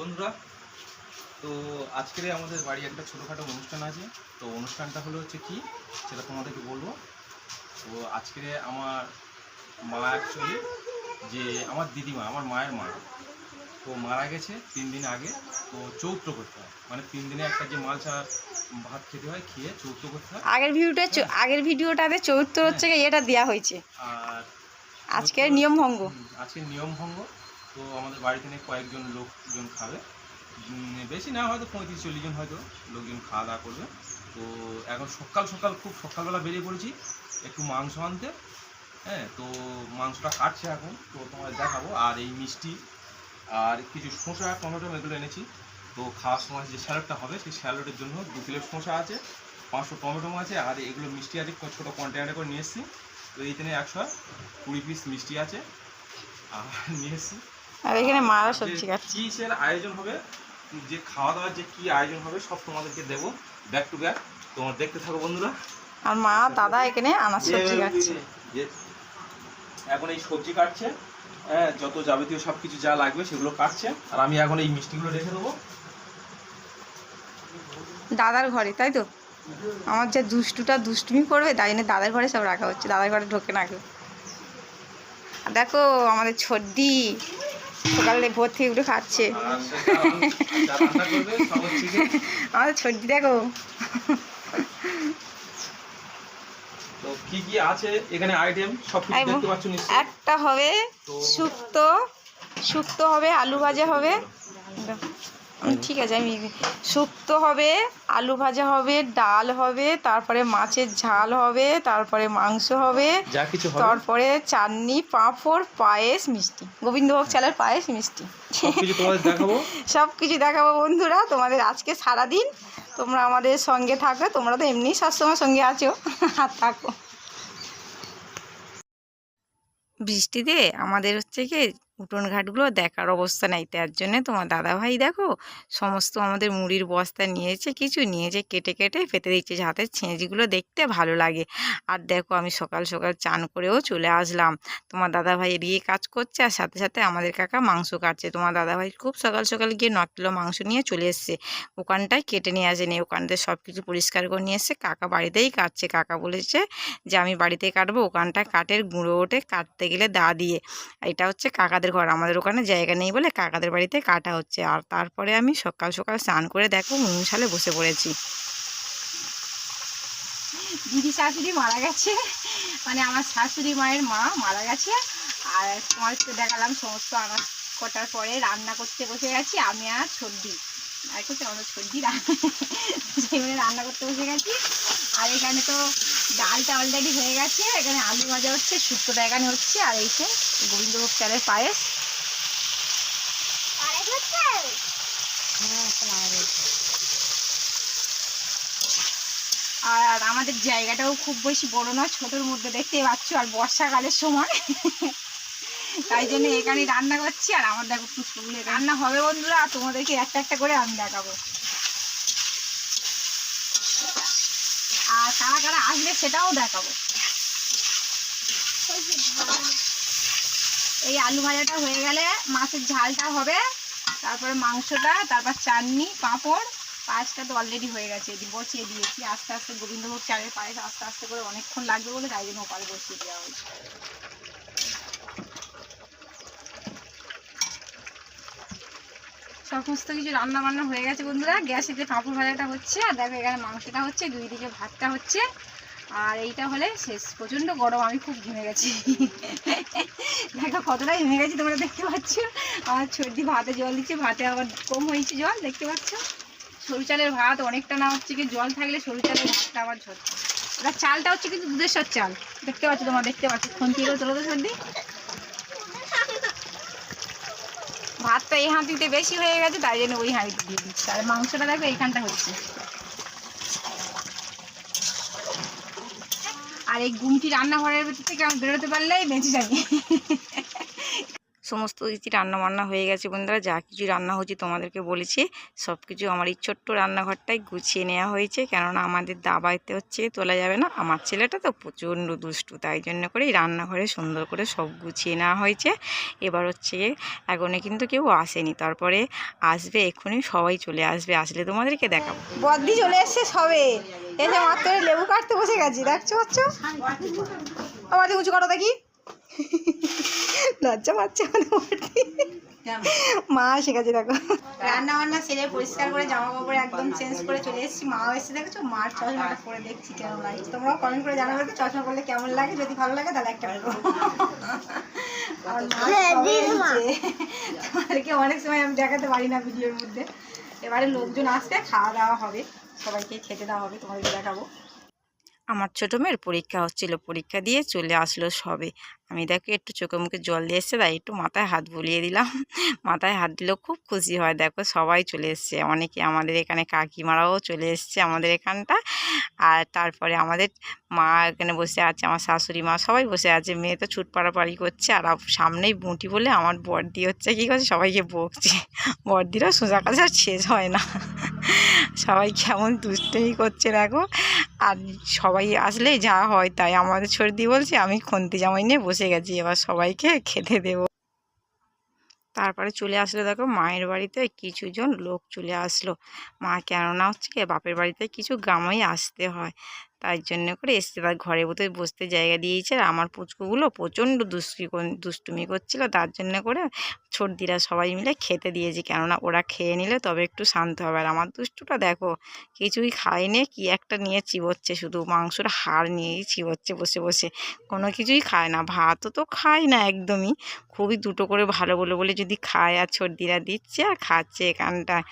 বন্ধুরা তো আজকের আমাদের বাড়ি একটা ছোটোখাটো অনুষ্ঠান আছে। তো অনুষ্ঠানটা হলো হচ্ছে কি সেটা তোমাদেরকে বলব। তো আজকে আমার মা অ্যাকচুয়ালি যে আমার দিদিমা আমার মায়ের মা তো মারা গেছে তিন দিন আগে। তো চৌত্র করতে হয়। মানে তিন দিনে একটা যে মালসা ভাত খেতে হয় খেয়ে চৌত্র করতে হয়। আগের ভিডিওটা চ- আগের ভিডিওটাতে চৌত্র হচ্ছে গিয়ে এটা দেওয়া হয়েছে। আর আজকের নিয়ম ভঙ্গ। হুম, আজকে নিয়ম ভঙ্গ। তো আমাদের বাড়িতে নিয়ে কয়েকজন লোকজন খাবে। বেশি না, হয়তো পঁয়ত্রিশ চল্লিশ জন হয়তো লোকজন খাওয়া দাওয়া করবে। তো এখন সকাল সকাল, খুব সকালবেলা বেরিয়ে পড়েছি, একটু মাংস আনতে। হ্যাঁ তো মাংসটা কাটছে এখন, তো তোমাদের দেখাবো। আর এই মিষ্টি আর কিছু শসা, টমেটো এগুলো এনেছি। তো খাওয়ার সময় যে স্যালাডটা হবে, সেই স্যালাডের জন্য দু কিলো শসা আছে, পাঁচশো টমেটো আছে, আর এগুলো মিষ্টি আছে ছোটো কন্টেনারে করে নিয়ে এসেছি। তো এইখানে একশো কুড়ি পিস মিষ্টি আছে। আর নিয়ে এসেছি। আর এখানে মারা সবজি কাটছে কিসের আয়োজন হবে যে খাওয়া দাওয়ার যে কি আয়োজন হবে সব তোমাদেরকে দেবো। ব্যাক টু ব্যাক তোমার দেখতে থাকো বন্ধুরা। আর মা দাদা এখানে আনাজ সবজি কাটছে এখন এই সবজি কাটছে হ্যাঁ যত যাবতীয় সব কিছু যা লাগবে সেগুলো কাটছে। আর আমি এখন এই মিষ্টিগুলো রেখে দেবো। দাদার ঘরে তাই তো? আমার যে দুষ্টুটা দুষ্টুমি করবে তাই জন্য দাদার ঘরে সব রাখা হচ্ছে। দাদার ঘরে ঢোকে না কেউ। দেখো আমাদের ছর্দি সকালে ভোর থেকে একটু খাচ্ছে। আমাদের সর্দি দেখো। কি কি আছে এখানে আইটেম সব কিছু দেখতে পাচ্ছ একটা হবে শুক্তো শুক্তো হবে আলু ভাজা হবে। ঠিক আছে আমি শুক্তো হবে আলু ভাজা হবে ডাল হবে তারপরে মাছের ঝাল হবে তারপরে মাংস হবে তারপরে চাটনি পাঁপড় পায়েস মিষ্টি। গোবিন্দভোগ চালের পায়েস মিষ্টি। সব কিছু দেখাবো? বন্ধুরা তোমাদের আজকে সারাদিন তোমরা আমাদের সঙ্গে থাকো তোমরা তো এমনি সবসময় সঙ্গে আছো। আর থাকো। বৃষ্টিতে আমাদের হচ্ছে কি উঠোন ঘাটগুলো দেখার অবস্থা নাই। তার জন্য তোমার দাদাভাই দেখো সমস্ত আমাদের মুড়ির বস্তা নিয়েছে, কিছু নিয়েছে, কেটে কেটে পেতে দিচ্ছে যাতে ছেঁচগুলো দেখতে ভালো লাগে। আর দেখো আমি সকাল সকাল চান করেও চলে আসলাম। তোমার দাদাভাই এদিকে কাজ করছে আর সাথে সাথে আমাদের কাকা মাংস কাটছে। তোমার দাদাভাই খুব সকাল সকাল গিয়ে ন কিলো মাংস নিয়ে চলে এসছে। ওখানটায় কেটে নিয়ে আসেনি। ওখানটায় সব কিছু পরিষ্কার করে নিয়ে এসছে। কাকা বাড়িতেই কাটছে। কাকা বলেছে যে আমি বাড়িতে কাটবো। ওখানটায় কাঠের গুঁড়ো ওঠে কাটতে গেলে দা দিয়ে। এটা হচ্ছে কাকাদের ঘর। আমাদের ওখানে জায়গা নেই বলে কাকাদের বাড়িতে কাটা হচ্ছে। আর তারপরে আমি সকাল সকাল স্নান করে দেখো মনসালে বসে পড়েছি। দিদি শাশুড়ি মারা গেছে। মানে আমার শাশুড়ি মায়ের মা মারা গেছে। আর তোমার তো দেখালাম সমস্ত আনাজ কটার পরে রান্না করতে বসে গেছি আমি আর সর্দি আর করছে আমাদের সর্দি সেইভাবে রান্না করতে বসে গেছি। আর এখানে তো ডালটা অলরেডি হয়ে গেছে। এখানে আলু ভাজা হচ্ছে শুক্তোটা এখানে হচ্ছে আর এইছে গোবিন্দভোগ চালের পায়েস। আর আমাদের জায়গাটাও খুব বেশি বড় নয় ছোটোর মধ্যে দেখতে পাচ্ছ আর বর্ষাকালের সময়। তাই জন্য এখানে রান্না করছি। আর আমার দেখো পুষ্পগুলো রান্না হবে বন্ধুরা আর তোমাদেরকে একটা একটা করে আমি দেখাবো। আর কারা কারা আসবে সেটাও দেখাবো। এই আলু ভাজাটা হয়ে গেলে মাছের ঝালটা হবে, তারপরে মাংসটা, তারপর চাটনি, পাঁপড় পায়েসটা তো অলরেডি হয়ে গেছে। এদিকে বসিয়ে দিয়েছি, আস্তে আস্তে গোবিন্দভোগ চালের পায়েস আস্তে আস্তে করে অনেকক্ষণ লাগবে বলে তাই জন্য ওপারে বসিয়ে দেওয়া হয়েছে। সমস্ত কিছু রান্না বান্না হয়ে গেছে বন্ধুরা। গ্যাসেতে পাঁপড় ভাজাটা হচ্ছে, আর দেখো এখানে মাংসটা হচ্ছে দুই দিকে ভাতটা হচ্ছে। আর এইটা হলে শেষ। প্রচণ্ড গরম, আমি খুব ঘেমে গেছি। দেখো কতটা ঘেমে গেছি, তোমরা দেখতে পাচ্ছ। আমার সর্দি ভাতে জল দিচ্ছে, ভাতে আবার কম হয়েছে জল, দেখতে পাচ্ছ? সরু চালের ভাত, অনেকটা না হচ্ছে কি জল থাকলে সরু চালের ভাতটা আবার ঝরছে। ওটা চালটা হচ্ছে কিন্তু দুধেশ্বর চাল। দেখতে পাচ্ছ তোমরা, দেখতে পাচ্ছ। খন্তিরও তোলো তো সর্দি ভাতটা এই হাঁড়িতে বেশি হয়ে গেছে, তাই জন্য ওই হাঁড়িতে দিয়ে দিচ্ছি। আর মাংসটা দেখো, এইখানটা হচ্ছে। আর এই গুমটি রান্নাঘরের ভিতর থেকে আমি বেরোতে পারলেই বেঁচে যাবি। সমস্ত কিছু রান্না বান্না হয়ে গেছে বন্ধুরা, যা কিছু রান্না হচ্ছে তোমাদেরকে বলেছি সব কিছু আমার এই ছোট্ট রান্নাঘরটাই গুছিয়ে নেওয়া হয়েছে, কেননা আমাদের দাবাইতে হচ্ছে তোলা যাবে না, আমার ছেলেটা তো প্রচণ্ড দুষ্টু, তাই জন্য করে এই রান্নাঘরে সুন্দর করে সব গুছিয়ে নেওয়া হয়েছে, এবার হচ্ছে গিয়ে কিন্তু কেউ আসেনি, তারপরে আসবে এক্ষুনি সবাই চলে আসবে, আসলে তোমাদেরকে দেখাবো। বদ্দি চলে এসছে সবে এসে মাত্র লেবু কাটতে বসে গেছি, দেখছ পাচ্ছ আবার উঁচু করো দেখি। লজ্জা পাচ্ছে। মা শিখাচ্ছে দেখো। রান্না বান্না সেরে পরিষ্কার করে জামা কাপড় একদম চেঞ্জ করে চলে এসেছি। মাও এসে দেখেছ? মার চশমাটা পরে দেখছি কেমন লাগে তোমরাও কমেন্ট করে জানাবে তো চশমা পরলে কেমন লাগে? যদি ভালো লাগে তাহলে একটা। তোমাদেরকে অনেক সময় আমি দেখাতে পারি না ভিডিওর মধ্যে। এবারে লোকজন আসবে খাওয়া দাওয়া হবে সবাইকে খেতে দেওয়া হবে তোমাদেরকে দেখাবো। আমার ছোটো মেয়ের পরীক্ষা হচ্ছিল, পরীক্ষা দিয়ে চলে আসলো সবে। আমি দেখো একটু চোখে মুখে জল দিয়ে এসছে, তাই একটু মাথায় হাত বুলিয়ে দিলাম। মাথায় হাত দিলেও খুব খুশি হয়। দেখো সবাই চলে এসছে, অনেকে আমাদের এখানে কাকিমারাও চলে এসছে আমাদের এখানটা। আর তারপরে আমাদের মা এখানে বসে আছে, আমার শাশুড়ি মা সবাই বসে আছে। মেয়ে তো ছুট পাড়াপাড়ি করছে, আর সামনেই বুঁটি বলে আমার বর্দি হচ্ছে। কী করছে সবাইকে বকছে? বর্দিরও সোজা আর শেষ হয় না। সবাই কেমন দুষ্টুমি করছে, দেখো। আর সবাই আসলে যা হয় তাই আমাদের সর্দি বলছে, আমি খন্তি জামাই নিয়ে বসে গেছি, এবার সবাইকে খেতে দেবো। তারপরে চলে আসলো দেখো, মায়ের বাড়িতে কিছুজন লোক চলে আসলো। মা কেননা হচ্ছে বাপের বাড়িতে কিছু গ্রামেই আসতে হয়। তাই জন্য করে এসছে। তার ঘরে বোধ বসতে জায়গা দিয়েছে আর আমার পুচকুগুলো প্রচণ্ড দুষ্টি দুষ্টুমি করছিল। তার জন্য করে সর্দিরা সবাই মিলে খেতে দিয়েছি। কেননা ওরা খেয়ে নিলে তবে একটু শান্ত হবে। আর আমার দুষ্টুটা দেখো, কিছুই খায়নি। কি একটা নিয়ে চিবোচ্ছে শুধু। মাংসর হাড় নিয়েই চিবোচ্ছে বসে বসে। কোনো কিছুই খায় না। ভাতও তো খায় না একদমই। খুবই দুটো করে ভালো বলে বলে যদি খায় আর সর্দিরা দিচ্ছে আর খাচ্ছে এখানটায়।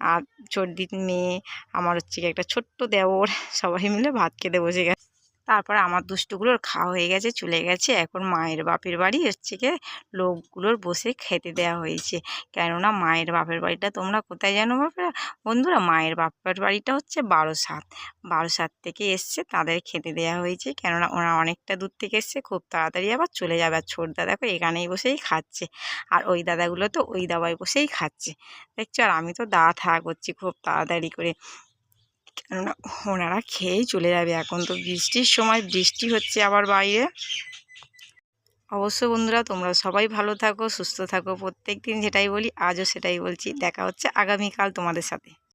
আর চর্দির মেয়ে আমার হচ্ছে একটা ছোট্ট দেওর সবাই মিলে ভাত খেতে বসে গেছে। তারপর আমার দুষ্টুগুলোর খাওয়া হয়ে গেছে, চলে গেছে। এখন মায়ের বাপের বাড়ি হচ্ছে গিয়ে লোকগুলোর বসে খেতে দেওয়া হয়েছে। কেননা মায়ের বাপের বাড়িটা তোমরা কোথায় জানো বাপেরা? বন্ধুরা, মায়ের বাপের বাড়িটা হচ্ছে বারো সাত বারো সাত থেকে এসছে, তাদের খেতে দেওয়া হয়েছে। কেননা ওরা অনেকটা দূর থেকে এসছে, খুব তাড়াতাড়ি আবার চলে যাবে। আর ছোট দেখো এখানেই বসেই খাচ্ছে। আর ওই দাদাগুলো তো ওই দাবায় বসেই খাচ্ছে। দেখছ? আর আমি তো দা থাকা করছি খুব তাড়াতাড়ি করে। কেননা ওনারা খেয়েই চলে যাবে এখন তো। বৃষ্টির সময় বৃষ্টি হচ্ছে আবার বাইরে। অবশ্য বন্ধুরা, তোমরা সবাই ভালো থাকো, সুস্থ থাকো। প্রত্যেক দিন যেটাই বলি, আজও সেটাই বলছি। দেখা হচ্ছে আগামীকাল তোমাদের সাথে।